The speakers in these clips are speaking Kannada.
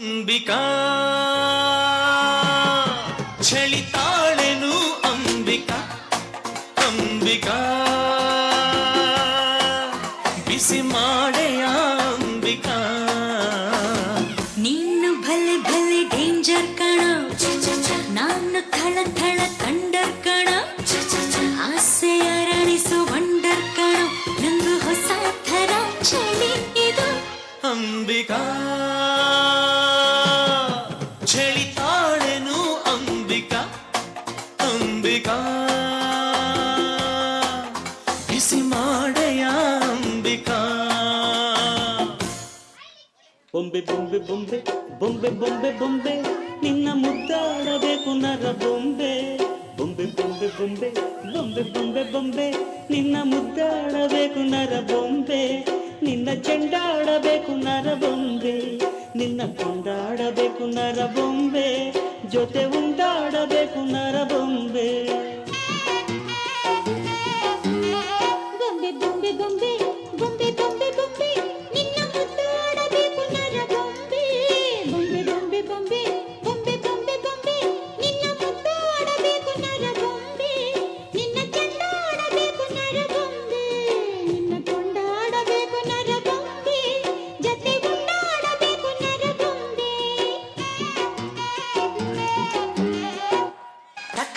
ಅಂಬಿಕಾ. ಚಳಿತಾಳೆನು ಅಂಬಿಕಾ ಅಂಬಿಕಾ. ಬಿಸಿ ಮಾಡೆಯ ಅಂಬಿಕಾ. ನೀನು ಭಲೆ ಭಲೆ ಡೇಂಜರ್ ಕಣ. ನಾನು ಥಳ ಥಳ ಕಂಡರ್ ಕಣ. ಆಸೆ ಅರಳಿಸು ವಂಡರ್ ಕಣ. ನಂದು ಹೊಸ ಥರ ಚಳಿ ಇದು. ಅಂಬಿಕಾ. ಬಿಸಿ ಮಾಡೆಯ ಅಂಬಿಕಾ ಬೊಂಬೆ ಬೊಂಬೆ ಬೊಂಬೆ ಬೊಂಬೆ ಬೊಂಬೆ ಬೊಂಬೆ. ನಿನ್ನ ಮುದ್ದಾಡಬೇಕು ನರ ಬೊಂಬೆ. ಬೊಂಬೆ ಬೊಂಬೆ ಬೊಂಬೆ ಬೊಂಬೆ ಬೊಂಬೆ ಬೊಂಬೆ. ನಿನ್ನ ಮುದ್ದಾಡಬೇಕು ನರ ಬೊಂಬೆ. ನಿನ್ನ ಚೆಂಡಾಡಬೇಕು ನರ ಬೊಂಬೆ. ನಿನ್ನ ಕೊಂಡಾಡಬೇಕು ನರ ಬೊಂಬೆ. ಜೊತೆ ಉಂಟಾಡಬೇಕು ನರ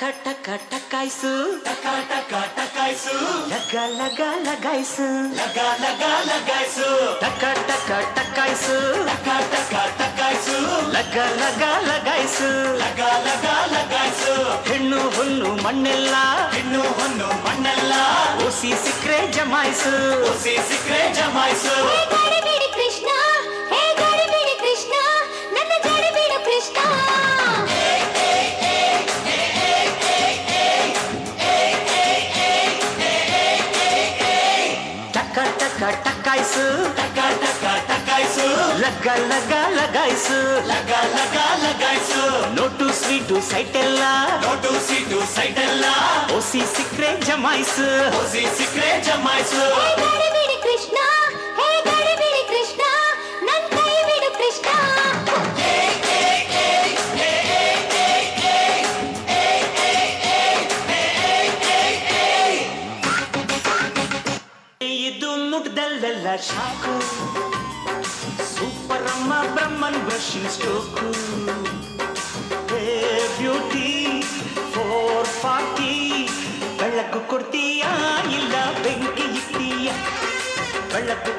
ಟಕ ಟಕ ಟಕಾಯ್ಸು ಟಕ ಟಕ ಟಕಾಯ್ಸು ಲಗ ಲಗ ಲಗಾಯ್ಸು ಲಗ ಲಗ ಲಗಾಯ್ಸು ಟಕ ಟಕ ಟಕಾಯ್ಸು ಟಕ ಟಕ ಟಕಾಯ್ಸು ಲಗ ಲಗ ಲಗಾಯ್ಸು ಲಗ ಲಗ ಲಗಾಯ್ಸು ಹೆಣ್ಣು ಹುಲ್ಲು ಮಣ್ಣೆಲ್ಲ ಇನ್ನು ಹೊನ್ನು ಮಣ್ಣೆಲ್ಲ ಓಸಿ ಸಿಕ್ರೆ ಜಮಾಯ್ಸು ಒಸಿ ಸಿಕ್ರೆ ಜಮಾಯ್ಸು लगाइसु నోటు స్వీటు సైటెల్లా. నోటు స్వీటు సైటెల్లా. ఓసి సిక్రే జమాయిసు. ఓసి సిక్రే జమాయిసు. ಮುಟ್ದಲ್ಲೆಲ್ಲ ಶಾಕು ಸೂಪರ್ ಅಮ್ಮ ಬ್ರಹ್ಮನ್ ಬ್ರಷಿಂಗ್ ಸ್ಟ್ರೋಕು ಹೇ ಬ್ಯೂಟಿ ಫೋರ್ ಫಾರ್ಟಿ ಬೆಳಕು ಕೊಡ್ತೀಯಾ ಇಲ್ಲ ಬೆಂಕಿ ಇಕ್ತೀಯ ಬೆಳಕು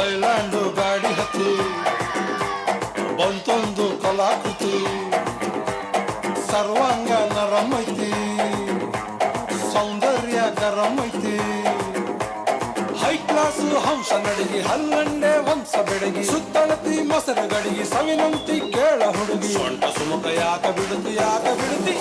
ಲೈಲಾಂಡು ಗಾಡಿ ಹತ್ತಿ, ಬಂತೊಂದು ಕಲಾಕೃತಿ ಸರ್ವಾಂಗ ನರಂ ಐತಿ ಸೌಂದರ್ಯ ಗರಂ ಐತಿ ಹೈ ಕ್ಲಾಸ್ ಹಂಸ ನಡಗಿ, ಹಲ್ಲಂಡೆ ವಂಶ ಬೆಡಗಿ, ಸುತ್ತಳತಿ ಮೊಸರು ಗಡಿಗಿ, ಸವಿನಂತಿ ಕೇಳ ಹುಡುಗಿ. ಸೊಂಟ ಸುಮುಖ ಯಾಕ ಬಿಡುತ್ತಿ ಯಾಕ ಬಿಡುತ್ತಿ